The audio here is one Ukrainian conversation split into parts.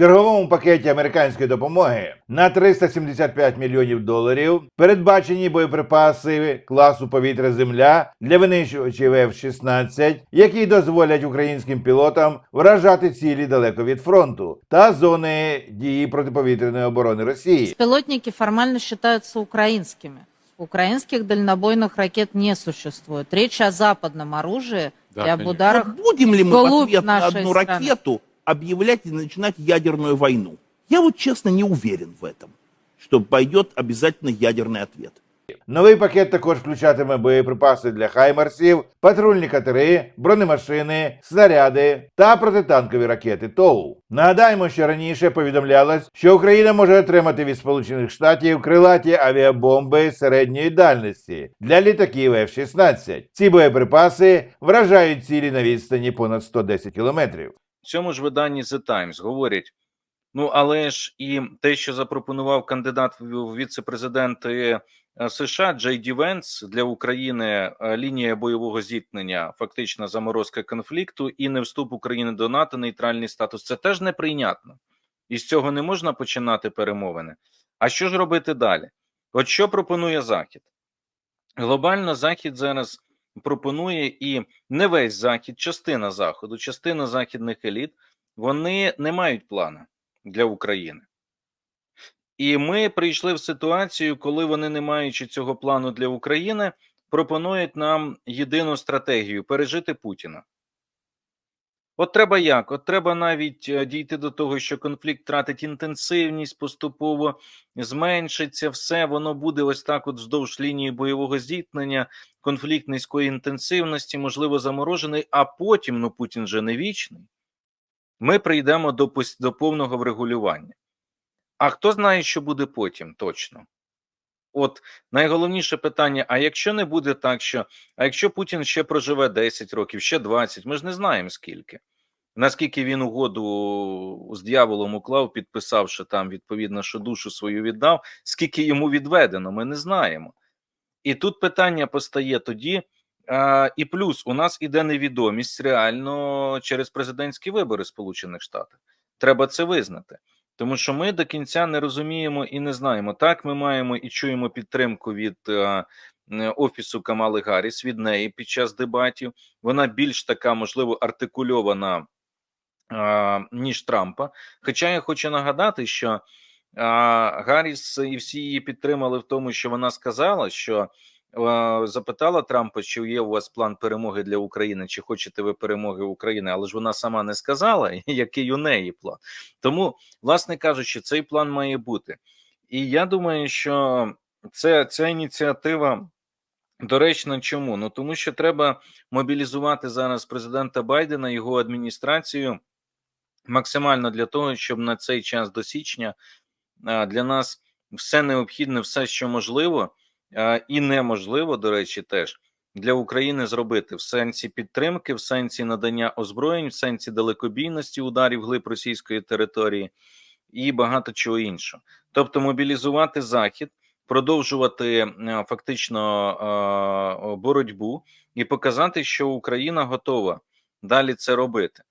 черговому пакеті американської допомоги на 375 мільйонів доларів передбачені боєприпаси класу повітря Земля для винищувачів F-16, які дозволять українським пілотам вражати цілі далеко від фронту та зони дії протиповітряної оборони Росії. Беспилотники формально считаются украинскими. Украинских дальнобойных ракет не существует. Речь о западном оружии Да, и об конечно. ударах Вот будем ли мы в вглубь ответ на нашей одну страны? ракету объявлять и начинать ядерную войну? Я вот честно не уверен в этом, что пойдет обязательно ядерный ответ. Новий пакет також включатиме боєприпаси для хаймарсів, патрульні катери, бронемашини, снаряди та протитанкові ракети ТОУ. Нагадаємо, що раніше повідомлялось, що Україна може отримати від Сполучених Штатів крилаті авіабомби середньої дальності для літаків F-16. Ці боєприпаси вражають цілі на відстані понад 110 кілометрів. В цьому ж виданні The Times говорять: ну але ж і те, що запропонував кандидат в віце-президенти е, США Джей Ді Венс для України е, лінія бойового зіткнення, фактично заморозка конфлікту і не вступ України до НАТО, нейтральний статус. Це теж неприйнятно. І з цього не можна починати перемовини. А що ж робити далі? От що пропонує Захід? Глобально Захід зараз пропонує і не весь захід, частина заходу, частина західних еліт, вони не мають плана для України. І ми прийшли в ситуацію, коли вони, не маючи цього плану для України, пропонують нам єдину стратегію пережити Путіна. От треба як? От треба навіть е, дійти до того, що конфлікт тратить інтенсивність, поступово зменшиться, все воно буде ось так, от вздовж лінії бойового зіткнення, конфлікт низької інтенсивності, можливо, заморожений, а потім, ну Путін же не вічний, ми прийдемо до, до повного врегулювання. А хто знає, що буде потім точно? От найголовніше питання: а якщо не буде так, що а якщо Путін ще проживе 10 років, ще 20, ми ж не знаємо скільки. Наскільки він угоду з дьяволом уклав, підписавши там відповідно, що душу свою віддав, скільки йому відведено, ми не знаємо. І тут питання постає тоді. І плюс у нас іде невідомість реально через президентські вибори Сполучених Штатів. Треба це визнати. Тому що ми до кінця не розуміємо і не знаємо. Так, ми маємо і чуємо підтримку від е, е, офісу Камали Гарріс, від неї під час дебатів. Вона більш така, можливо, артикульована, е, ніж Трампа. Хоча я хочу нагадати, що е, Гарріс і всі її підтримали в тому, що вона сказала, що запитала Трампа, чи є у вас план перемоги для України, чи хочете ви перемоги України, але ж вона сама не сказала, який у неї план. Тому, власне кажучи, цей план має бути. І я думаю, що це, ця ініціатива доречна чому? Ну тому що треба мобілізувати зараз президента Байдена, його адміністрацію максимально для того, щоб на цей час до січня для нас все необхідне, все, що можливо, і неможливо, до речі, теж для України зробити в сенсі підтримки, в сенсі надання озброєнь, в сенсі далекобійності ударів глиб російської території і багато чого іншого. Тобто мобілізувати захід, продовжувати е, фактично боротьбу і показати, що Україна готова далі це робити.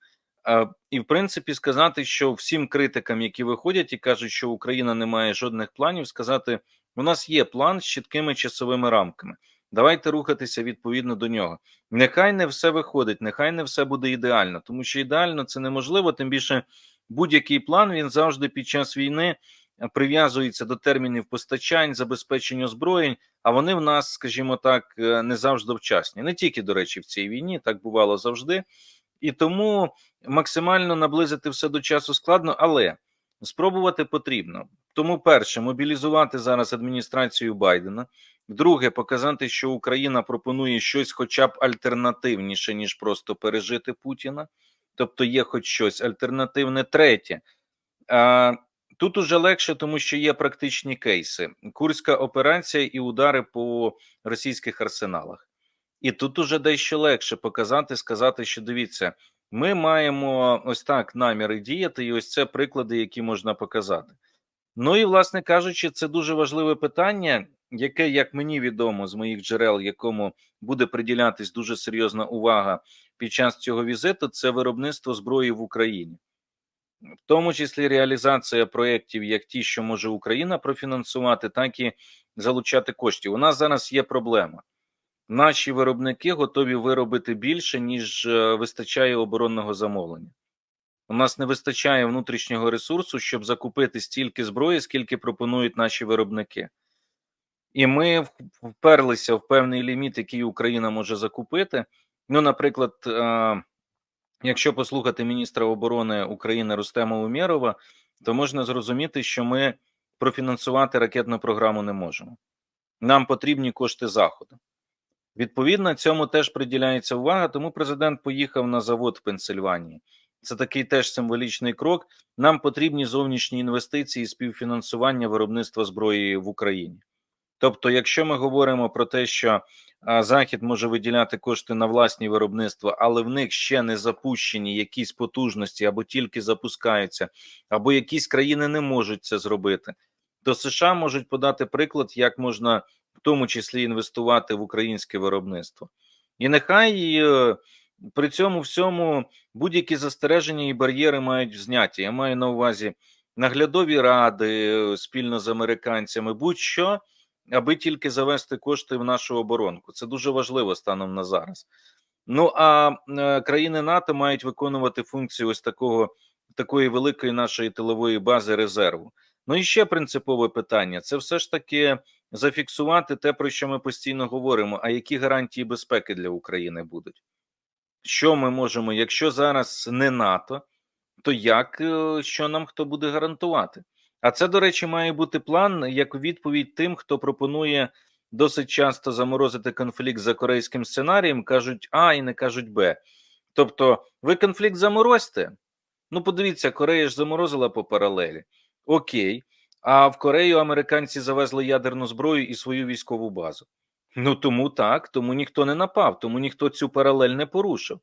І в принципі сказати, що всім критикам, які виходять і кажуть, що Україна не має жодних планів, сказати: у нас є план з чіткими часовими рамками. Давайте рухатися відповідно до нього. Нехай не все виходить, нехай не все буде ідеально, тому що ідеально це неможливо. Тим більше будь-який план він завжди під час війни е, прив'язується до термінів постачань, забезпечень озброєнь. А вони в нас, скажімо так, е, не завжди вчасні. Не тільки до речі, в цій війні так бувало завжди. І тому максимально наблизити все до часу складно, але спробувати потрібно. Тому, перше, мобілізувати зараз адміністрацію Байдена. Друге, показати, що Україна пропонує щось, хоча б альтернативніше, ніж просто пережити Путіна. Тобто є хоч щось альтернативне. Третє, а, тут уже легше, тому що є практичні кейси: Курська операція і удари по російських арсеналах. І тут уже дещо легше показати, сказати, що дивіться, ми маємо ось так наміри діяти, і ось це приклади, які можна показати. Ну і, власне кажучи, це дуже важливе питання, яке, як мені відомо з моїх джерел, якому буде приділятись дуже серйозна увага під час цього візиту, це виробництво зброї в Україні. в тому числі реалізація проєктів, як ті, що може Україна профінансувати, так і залучати коштів. У нас зараз є проблема. Наші виробники готові виробити більше, ніж е, вистачає оборонного замовлення. У нас не вистачає внутрішнього ресурсу, щоб закупити стільки зброї, скільки пропонують наші виробники. І ми вперлися в певний ліміт, який Україна може закупити. Ну, наприклад, е, якщо послухати міністра оборони України Рустема Умєрова, то можна зрозуміти, що ми профінансувати ракетну програму не можемо. Нам потрібні кошти заходу. Відповідно, цьому теж приділяється увага, тому президент поїхав на завод в Пенсильванії. Це такий теж символічний крок. Нам потрібні зовнішні інвестиції і співфінансування виробництва зброї в Україні. Тобто, якщо ми говоримо про те, що Захід може виділяти кошти на власні виробництва, але в них ще не запущені якісь потужності або тільки запускаються, або якісь країни не можуть це зробити, то США можуть подати приклад, як можна в тому числі інвестувати в українське виробництво. І нехай е, при цьому всьому будь-які застереження і бар'єри мають зняті. Я маю на увазі наглядові ради е, спільно з американцями, будь-що, аби тільки завести кошти в нашу оборонку. Це дуже важливо станом на зараз. Ну а е, країни НАТО мають виконувати функцію ось такого такої великої нашої тилової бази резерву. Ну і ще принципове питання: це все ж таки зафіксувати те, про що ми постійно говоримо. А які гарантії безпеки для України будуть? Що ми можемо, якщо зараз не НАТО, то як е, що нам хто буде гарантувати? А це, до речі, має бути план як відповідь тим, хто пропонує досить часто заморозити конфлікт за корейським сценарієм, кажуть А і не кажуть Б. Тобто, ви конфлікт заморозьте. Ну, подивіться, Корея ж заморозила по паралелі. Окей. А в Корею американці завезли ядерну зброю і свою військову базу. Ну тому так, тому ніхто не напав, тому ніхто цю паралель не порушив.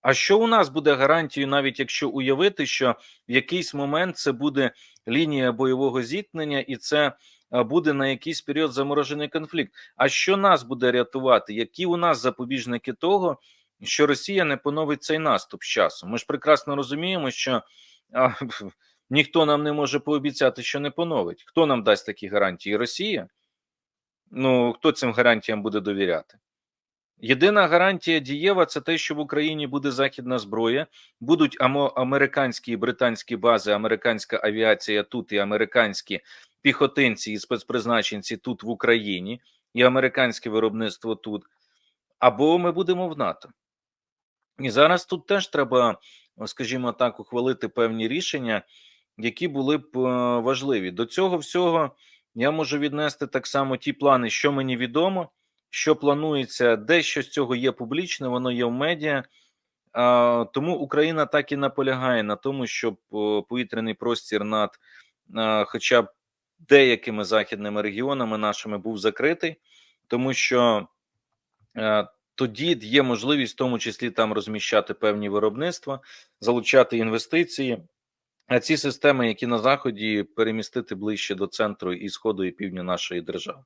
А що у нас буде гарантією, навіть якщо уявити, що в якийсь момент це буде лінія бойового зіткнення, і це буде на якийсь період заморожений конфлікт. А що нас буде рятувати? Які у нас запобіжники того, що Росія не поновить цей наступ з часом? Ми ж прекрасно розуміємо, що ніхто нам не може пообіцяти, що не поновить. Хто нам дасть такі гарантії? Росія? Ну хто цим гарантіям буде довіряти? Єдина гарантія дієва це те, що в Україні буде західна зброя, будуть амо американські і британські бази, американська авіація тут і американські піхотинці і спецпризначенці тут в Україні, і американське виробництво тут, або ми будемо в НАТО. І зараз тут теж треба, скажімо так, ухвалити певні рішення, які були б е, важливі. До цього всього я можу віднести так само ті плани, що мені відомо що планується, дещо з цього є публічне, воно є в медіа. Тому Україна так і наполягає на тому, щоб повітряний простір над хоча б деякими західними регіонами нашими був закритий, тому що тоді є можливість, в тому числі там розміщати певні виробництва, залучати інвестиції. Ці системи, які на заході, перемістити ближче до центру і сходу і півдня нашої держави.